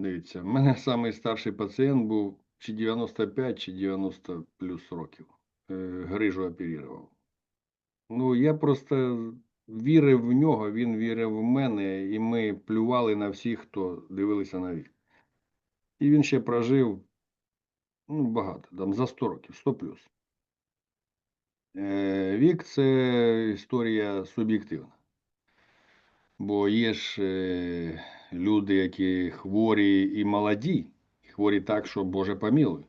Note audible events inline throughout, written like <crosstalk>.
Дивіться, в мене <laughs> самий старший пацієнт був чи 95, чи 90 плюс років. Е, Грижу оперував. Ну, я просто вірив в нього, він вірив в мене, і ми плювали на всіх, хто дивилися на вік. І він ще прожив ну, багато, там за 100 років, 100 плюс. Е, Вік це історія суб'єктивна. Бо є ж е, люди, які хворі і молоді, хворі так, що Боже помилуй.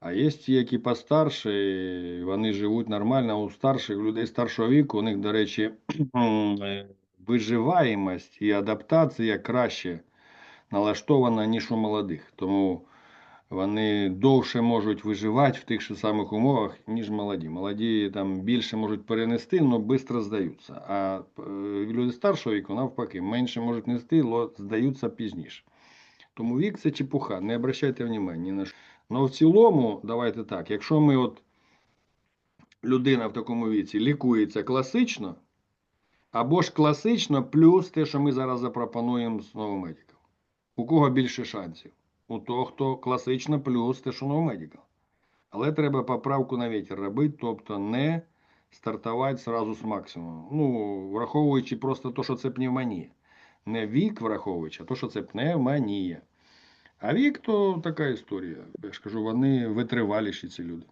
А є ті, які постарші, вони живуть нормально, у старших людей старшого віку, у них, до речі, <clears throat> е, виживаємость і адаптація краще налаштована, ніж у молодих. Тому вони довше можуть виживати в тих же самих умовах, ніж молоді. Молоді там більше можуть перенести, але швидко здаються. А е, люди старшого віку, навпаки, менше можуть нести, але здаються пізніше. Тому вік це чепуха, не обращайте внимання на що. Ну в цілому, давайте так, якщо ми от людина в такому віці лікується класично, або ж класично, плюс те, що ми зараз запропонуємо з новомедиків. У кого більше шансів? У того, хто класично, плюс те, що новомедикал. Але треба поправку на вітер робити, тобто не стартувати зразу з максимуму. Ну, враховуючи просто те, що це пневмонія. Не вік враховуючи, а то, що це пневмонія. А вік то така історія. Я ж кажу, вони витриваліші ці люди.